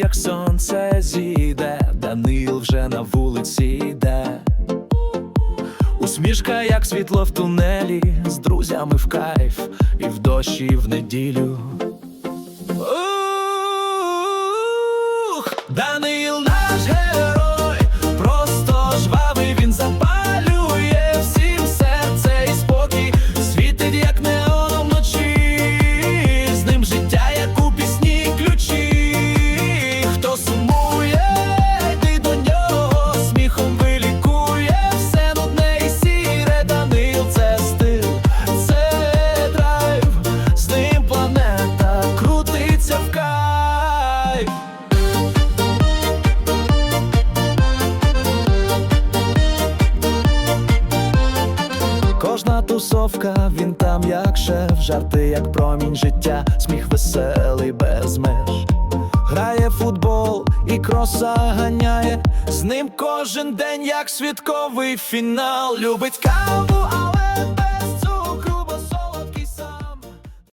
як сонце зійде, Данил вже на вулиці йде. Усмішка, як світло в тунелі, з друзями в кайф, і в дощі, і в неділю. Ух, Данил Кожна тусовка, він там як шеф, жарти, як промінь життя, сміх веселий без меж. Грає футбол і кроса ганяє, з ним кожен день, як святковий фінал. Любить каву,